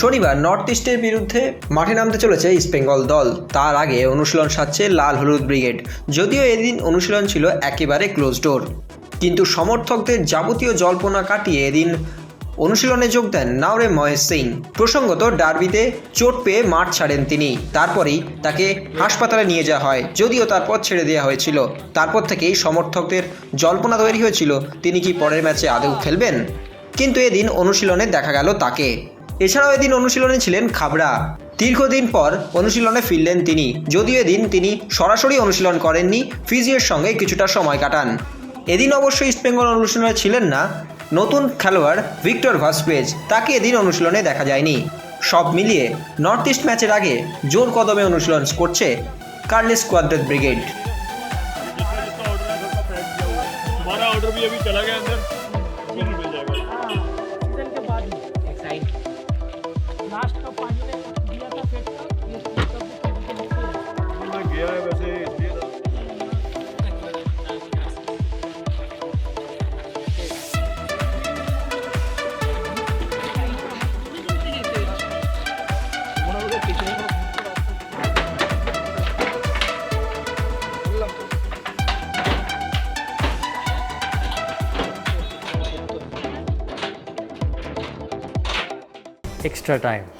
শনিবার নর্থ ইস্টের বিরুদ্ধে মাঠে নামতে চলেছে ইস্টবেঙ্গল দল। তার আগে অনুশীলন সাজছে লাল হলুদ ব্রিগেড। যদিও এদিন অনুশীলন ছিল একেবারে ক্লোজ ডোর কিন্তু সমর্থকদের যাবতীয় জল্পনা কাটিয়ে এদিন অনুশীলনে যোগ দেন নাওরে মহেশ সিং। প্রসঙ্গত, ডার্বিতে চোট পেয়ে মাঠ ছাড়েন তিনি। তারপরেই তাকে হাসপাতালে নিয়ে যাওয়া হয়। যদিও তারপর ছেড়ে দেওয়া হয়েছিল। তারপর থেকেই সমর্থকদের জল্পনা তৈরি হয়েছিল, তিনি কি পরের ম্যাচে আদৌ খেলবেন? কিন্তু এদিন অনুশীলনে দেখা গেল তাকে। এছাড়াও এদিন অনুশীলনে ছিলেন খাবড়া দীর্ঘদিন পর অনুশীলনে ফিরলেন তিনি যদিও এদিন তিনি সরাসরি অনুশীলন করেননি ফিজিওর সঙ্গে কিছুটা সময় কাটান এদিন অবশ্যই ইস্টবেঙ্গল অনুশীলনে ছিলেন না নতুন খেলোয়াড় ভিক্টর ভাসকুয়েজ তাকে এদিন অনুশীলনে দেখা যায়নি সব মিলিয়ে নর্থ ইস্ট ম্যাচের আগে জোর কদমে অনুশীলন করছে কার্লেস কোয়াদ্রেট ব্রিগেড लास्ट का पानी ने दिया था फेंक का ये सब मैं गया.